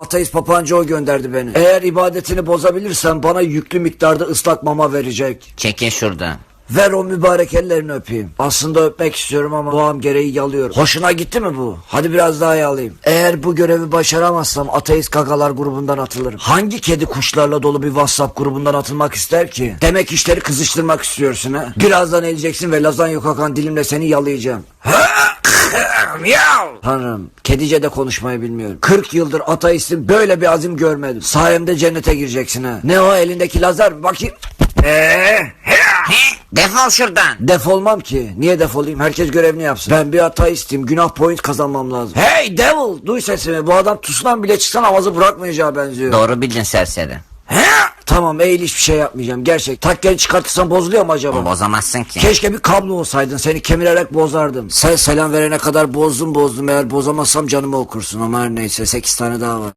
Ateist papağancı o gönderdi beni. Eğer ibadetini bozabilirsen bana yüklü miktarda ıslak mama verecek. Çekil şuradan. Ver o mübarek ellerini öpeyim. Aslında öpmek istiyorum ama doğam gereği yalıyorum. Hoşuna gitti mi bu? Hadi biraz daha yalayayım. Eğer bu görevi başaramazsam ateist kagalar grubundan atılırım. Hangi kedi kuşlarla dolu bir WhatsApp grubundan atılmak ister ki? Demek işleri kızıştırmak istiyorsun ha? Birazdan eleceksin ve lazanya kokan dilimle seni yalayacağım. Miyav! Tanrım, kedice de konuşmayı bilmiyorum. 40 yıldır ateistim böyle bir azim görmedim. Sayemde cennete gireceksin ha. Ne o elindeki lazer? Bakayım. Eee? Defol şuradan. Defolmam ki. Niye defolayım? Herkes görevini yapsın. Ben bir ateistim. Günah point kazanmam lazım. Hey devil! Duy sesimi. Bu adam tusulan bile çıksan avazı bırakmayacağı benziyor. Doğru bildin serseri. Tamam eğil hiçbir şey yapmayacağım. Gerçek. Takkeni çıkartırsam bozuluyor mu acaba? Bozamazsın ki. Keşke bir kablo olsaydın. Seni kemirerek bozardım. Sen selam verene kadar bozdum bozdum. Eğer bozamazsam canımı okursun. Ama her neyse 8 tane daha var.